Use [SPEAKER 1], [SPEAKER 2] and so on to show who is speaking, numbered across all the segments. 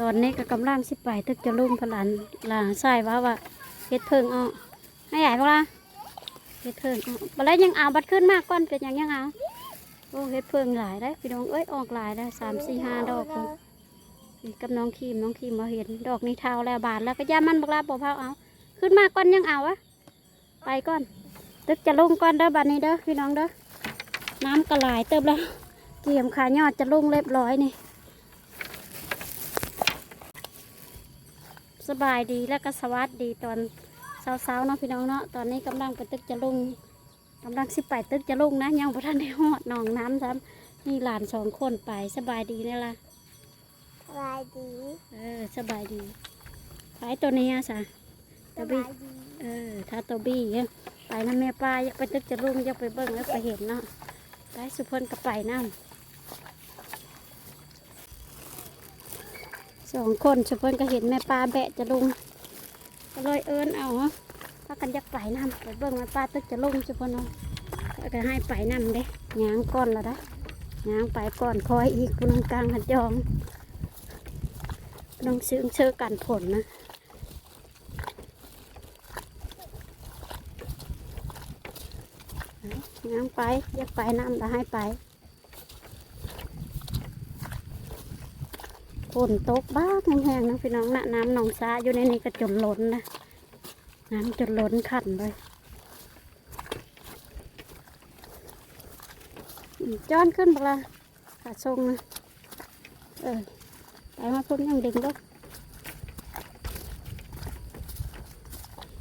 [SPEAKER 1] ตอนนี้ก็กำลังสิไปตึกจะลุ่มพลันหลางใส่ว่าว่าเฮ็ดเพิงเอาให้ใหญ่พวกละเฮ็ดเพิงเอาบัดแล้วยังเอาบัดขึ้นมากก้อนเป็นยังยังเอาโอ้เฮ็ดเพิงหลายได้พี่น้องเอ้ยออกหลายได้สามสี่ห้าดอกกับน้องครีมน้องครีมมาเห็น ดอกนี้เท่าแล้วบาทแล้วก็ย่ามันบักลาบ่พาเอาขึ้นมาก้อนยังเอาวะไปก้อนตึกจะลงก้อนเด้อบัดนี้เด้อพี่น้องเด้อน้ำกระหลเติมแล้วเกี่ยมขายอดจะลงเรียบร้อยนี่ สบายดีและก็สวัสดีตอนเช้าๆเนาะพี่น้องเนาะตอนนี้กำลังไปตึกจะลงกำลังสิไปตึกจะลงนะยังพระท่านได้หอดหนองน้ำซ้ำนี่หลานสองคนไปสบายดีนี่ล่ะ
[SPEAKER 2] สบายดี
[SPEAKER 1] เออสบายดีขายตัวนี้อะสะ
[SPEAKER 2] สบายดี
[SPEAKER 1] เออถ้าตัวบี้เนี่ยไปนะแม่ป้าอยากไปตึกจะลงอยากไปเบิ่งแล้วไปเห็นเนาะไปสุพรรณก็ไปน้ำ องคนสุพรรณก็เห็นแม่ป้าแบะจะลงก็เลยเอิญเอาถ้ากันอยากไปน้ำไปเบิ่งแม่ป้าตึกจะลงสุพรรณเนาะแล้วก็ให้ไปน้ำเด้ยางก้อนละนะยางไปก่อนคอยอีกคุณงกลางหัดยองน้องซื้อเชื่อกันผลนะน้ำไปอยากไปน้ำจะให้ไป ฝนตกบ้างแห้งๆนะพี่น้องนะน้ำหนองซาอยู่ในนี้ก็จนล้นนะ น้ำจนล้นขันเลยจ้อนขึ้นปะละขาทรงนะเออไปมาพุ่นยังดึงดอก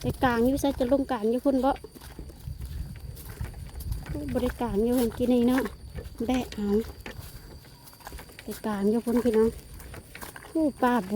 [SPEAKER 1] ไปกลางอยู่ใส่จะลงกลางอยู่พุ่นบ่บริการอยู่เห็นกินนี่เนาะแบะเอาไปกลางอยู่พุ่นพี่น้อง ผู้ป่าโบ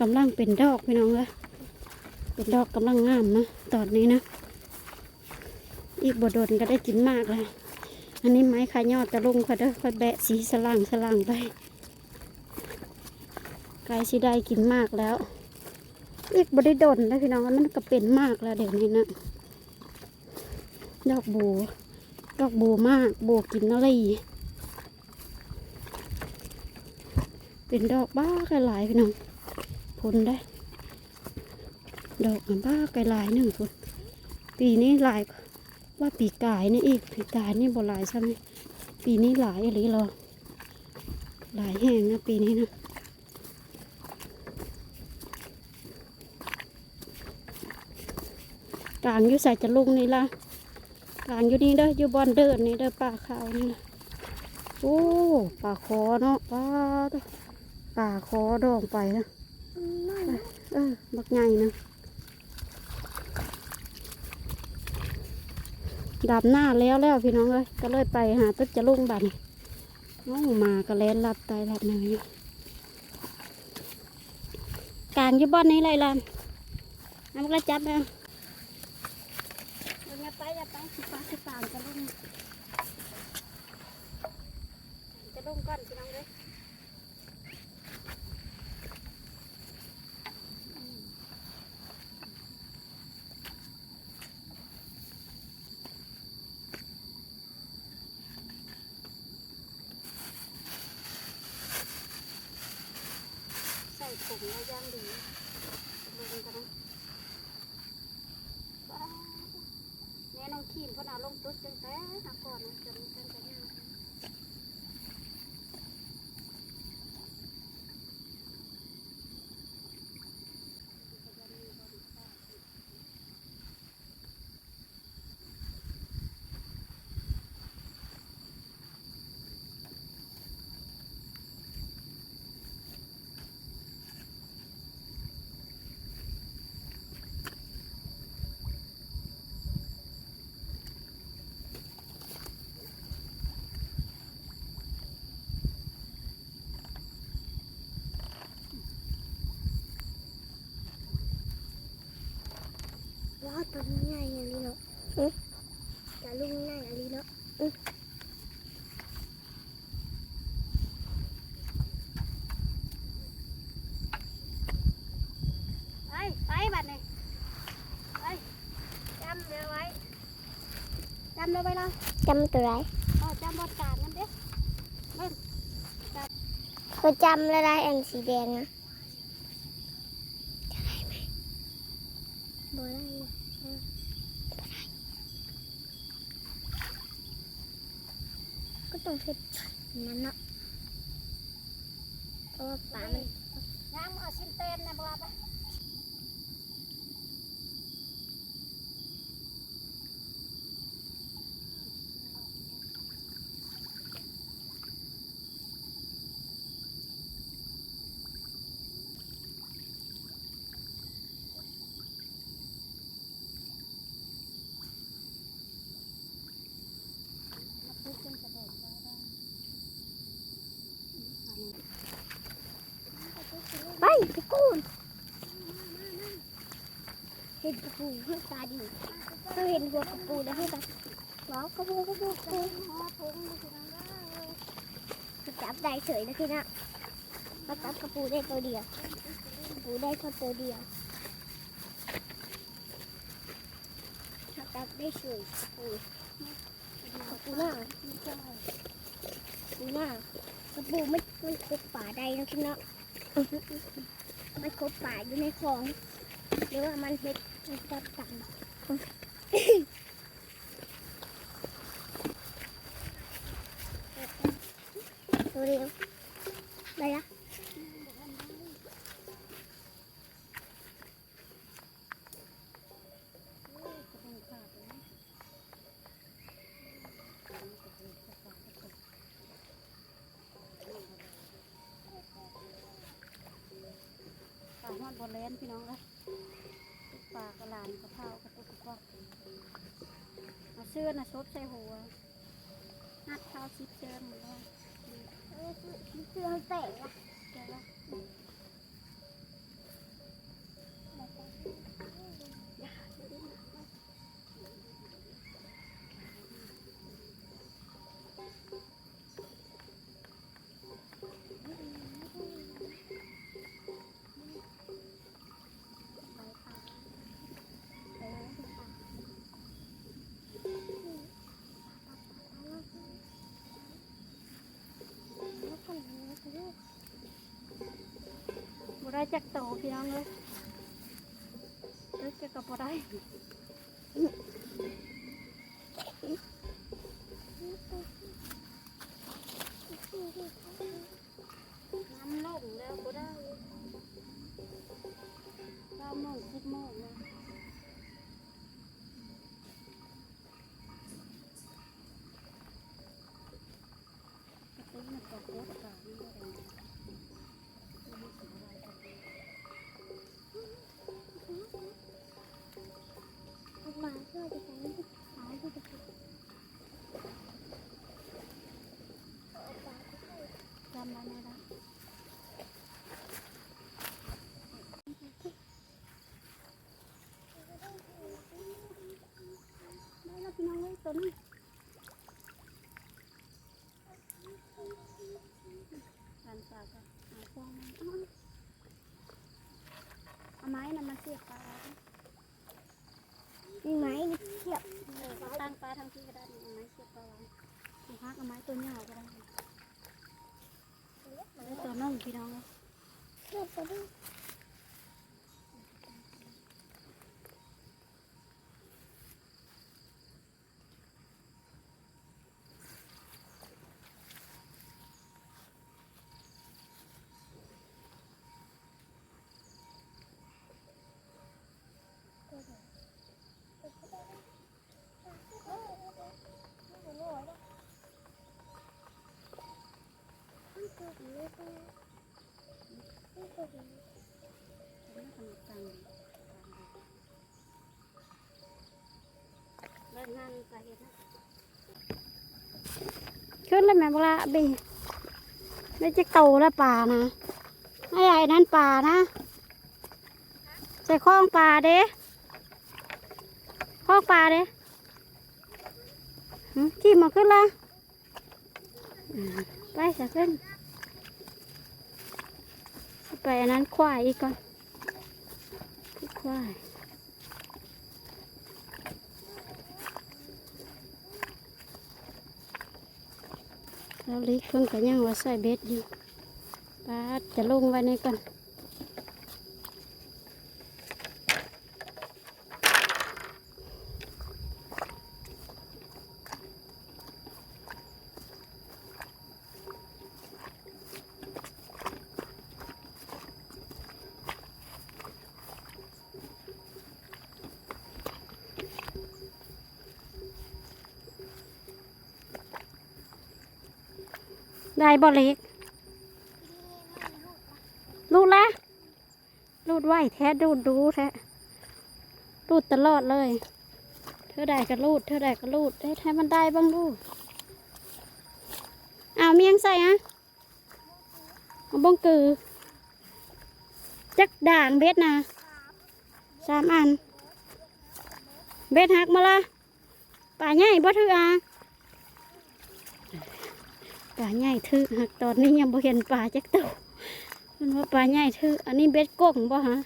[SPEAKER 1] กำลังเป็นดอกพี่น้องเลยเป็นดอกกำลังงามนะตอนนี้นะ อีกบดดนก็ได้กินมากเลยอันนี้ไม้ขายอดตะลุงค่อยเด้อค่อยแบะสีสล่างสล่างไปไกลสิได้กินมากแล้ว อีกบริดนนะพี่น้องมันก็เป็นมากแล้วเดี๋ยวนี้นะดอกโบดอกโบมากโบกินอะไร เป็นดอกบ้าไกหลายพี่น้องผลได้ ดอกมันบ้าไกหลายหนึ่งคนปีนี้หลายว่าปีกายนี่อีกปีกายนี่บ่หลายใช่ไหมปีนี้หลายอะไรหรอหลายแห้งนะปีนี้นะกลางอยู่ใส่จะลุงนี่ละกลางอยู่นี่เด้ออยู่บอนเดินนี่เด้อป่าขาวนี่นะโอ้ป่าคอเนาะป่าเป่าคอดองไปนะเออบักใหญ่นะดับหน้าแล้วแล้วพี่น้องเอ้ยก็เลยไปหาตึกจะลุงบันน้องมากระเลนลับตายลับแนวอยกลางยู่บอนนี้เลยล่ะน้ำกระจับนะ อย่าไปอย่าไปสิฟ้าสิตามจะลงจะลงก่อนพี่น้องเลยใส่ถุงแล้วย่างดีลงกันนะว้าว แม่น้องขีมเพนเอาลงตุ๊ดจังแต่หักก่อนนะจนจังจะยาก
[SPEAKER 2] ว้าวตัวนี้ใหญ่อย่างนี้เนาะ จะลุงใหญ่อย่างนี้เนาะ
[SPEAKER 1] ไปไปบัดนี้ไปจำเรือไว้จำเรือไว้ละ
[SPEAKER 2] จำตัวไร
[SPEAKER 1] อ๋อจำบทการนั่นเด้เบิ่งจ
[SPEAKER 2] ประจำละลายแองสีแดงนะจะได้ไหมบ่ได้เออบ่ได้ก็ ต้องเฮ็ดนั่นเนาะเพราะว่าปลามัน
[SPEAKER 1] น้ำเอาชิ้นเต็มนะบัวปะ
[SPEAKER 2] ไปไปกูนเห็นกระ ปูเพื่อตาดีเราเห็นหัวกระปูแล้วให้ตาว้าวกระปูกระปูกระปูจับได้เฉยนะพี่นะมาจับกระปูได้ตัวเดียวกระปูได้แค่ตัวเดียวถ้าจับได้เฉยกระปูกระปูหน้ากระปูหน้ากระปูไม่ไม่คบป่าใดนะพี่นะมันคบป่าอยู่ในคลองหรือว่ามันเฮ็ด มันจับตังตัวเดียวไปละ
[SPEAKER 1] ปลาฮอ หลานกระเพรากระตุกกระกอกเอาเสื้อน่ะซบใส่หัวนัดเท้าซิปเจอหมดเลย
[SPEAKER 2] เสื้อมันแตกละ
[SPEAKER 1] บ่ได้จักโตพี่น้องเลยเลิกจะกับบ่ได้น้ำลงแล้วบ่ได้เก้าโมงสิบโมงแล้วกระตุ้นมันก็โคตรกลางนี่บ่ได้
[SPEAKER 2] หมาเสื้อจะใส่หมาเสื้อจะใส่
[SPEAKER 1] จำได้ไหมล่ะได้แล้วพี่น้องเอ้ย ตัวนี้การฝากอะเอาฟองมันเอาเอาไม้น่ะมาเสียบปลา
[SPEAKER 2] มีไหมเทียบ
[SPEAKER 1] ตั้งปลาทางที่ก็ได้นี่เอาไม้เสียบปลาไว้สิพักเอาไม้ตัวเหี่ยวก็ได้ตัวน้องพี่น้องเอ้ย ขึ้นแล้วแม่บอกละบีไม่จะโตแล้วป่านะไอ้ใหญ่นั่นป่านะใส่ข้องป่าเด้ข้องป่าเด้หึขี่มาขึ้นละไปจะขึ้น ไปอันนั้นควายอีกก่อนควายแล้วลิกเพิ่งก็ยังว่าใส่เบ็ดอยู่ปาดจะลงไว้ในก่อน บ่เล็ก รูดละรูดไหวแท้ดูดดูแท้รูดตลอดเลย เธอได้ก็รูด เธอได้ก็รูดได้ให้มันได้บ้างดูเอาวเมียงใส่อะบ้งกือ จักด่างเบ็ดนะสามอัน เบ็ดหักมาละป่าใหญ่บ่ถืออะ ป่าใหญ่ถือหักตอนนี้ยังบ่เห็นป่าจักตัวมันว่าปลาใหญ่เธออันนี้เบ็ดกงบ่ฮะ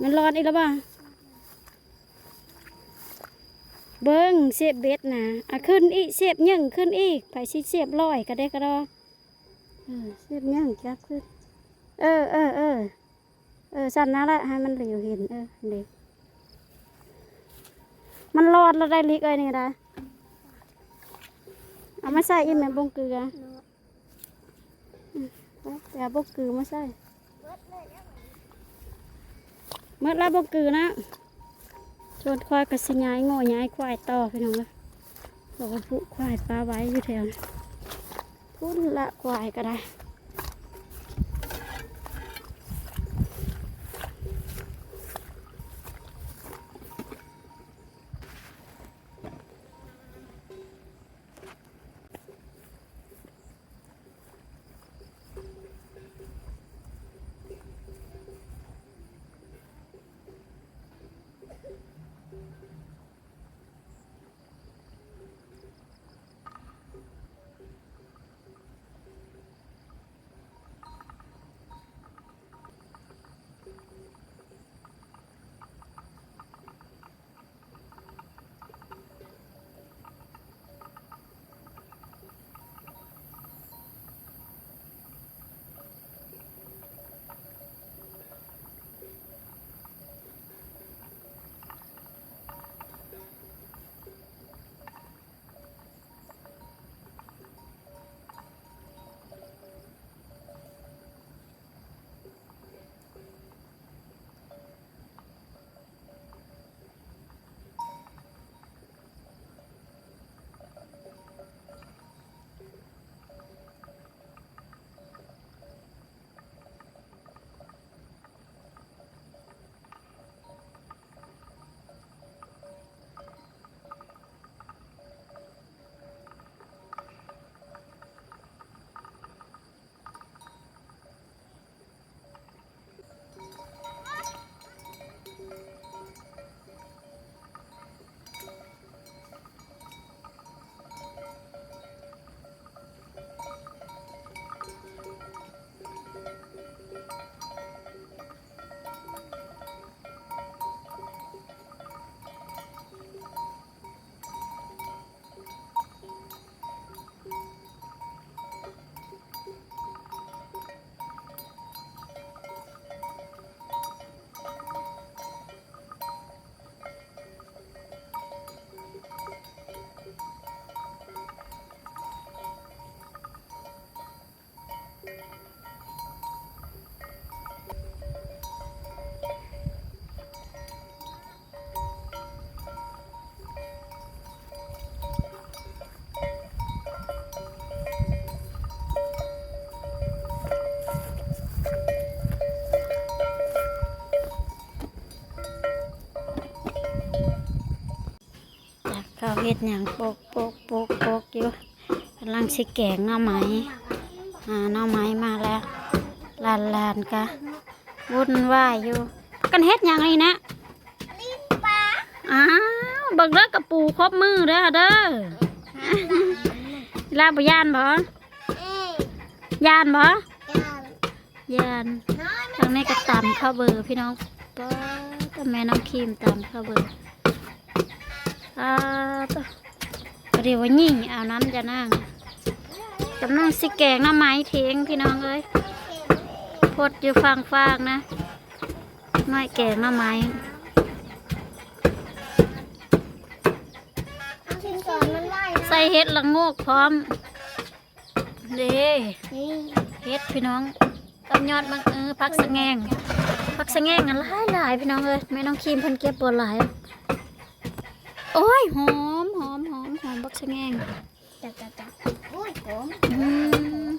[SPEAKER 1] มันรอดอีกแล้วบ่เบิ้งเสียบเบ็ดนะอะขึ้นอีกเสียบยังขึ้นอีกไปสิเสียบลอยก็ได้ก็รอเออเสียบยังจับขึ้นเออเออเออเออสั่นนะละให้มันเหลียวเห็นเออเด็กมันรอดแล้วได้ลิกเอ้ยนี่ได้ เอามาใส่อีแม่บงเกลือแต่บกกือมาใส่เมื่อแล้วบกกือนะชวนควายกับสิยายโง่ยายควายต่อพี่น้องเลยบอกว่าผู้ควายปลาไว้อยู่แถวนั้นพูดละควายก็ได้ เฮ็ดหยังโปกโปกโปกโปกอยู่กำลังสิแกงหน่อไม้หาหน่อไม้มาแล้วลานลานๆกะวุ่นวายอยู่ กันเฮ็ดหยังนี่นะ
[SPEAKER 2] ลิ้นปลา
[SPEAKER 1] อ้าวเบิกเลิกกระปูครบมือเด้อเด้อลาบย่านบ่
[SPEAKER 2] เอ้ย
[SPEAKER 1] ย่านบ่
[SPEAKER 2] ยาว
[SPEAKER 1] ย่าน
[SPEAKER 2] น้อย
[SPEAKER 1] ทางนี้ก็ตำข้าวเบอร์พี่น้องป้าก็แม่น้องครีมตำข้าวเบอร์ อาตัวเดี๋ยวว่ายิ่งเอาน้ำจะนั่งโตำลังสิแกงหน้ำไม้เทงพี่น้องเอ้ยพดอยู่ฟางฟางนะน้อยแกงหน้ำไม้ใส่เห็ดละโงกพร้อมเด้เห็ดพี่น้องกับยอดบางเออพักสะแงงพักสะแงงอันหลายหลายพี่น้องเอ้ยแม่น้องครีมพันเก็บบัวหลาย โอ้ยหอมหอมหอมหอมพักสะแงง
[SPEAKER 2] จับจับจับโอ้ยผม
[SPEAKER 1] อืม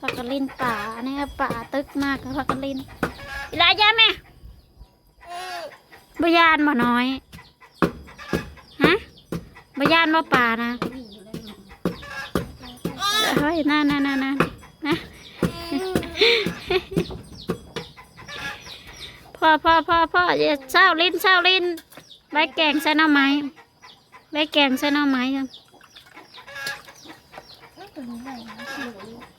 [SPEAKER 1] ผักกะลินป่าเนี่ยป่าตึกมากผักกะลินอีหลายาแม่บยานมาน้อยฮะบยานมาป่านะเฮ้ยน่าน่าน่าน่านะพ่อพ่อพ่อพ่ออย่าเศร้าลิ้นเศร้าลิ้นใบแกงใส่หน่อไม้ แวะแกงใส่หน่อไม้ยังไม่
[SPEAKER 2] ตัวนี้ใหญ่
[SPEAKER 1] น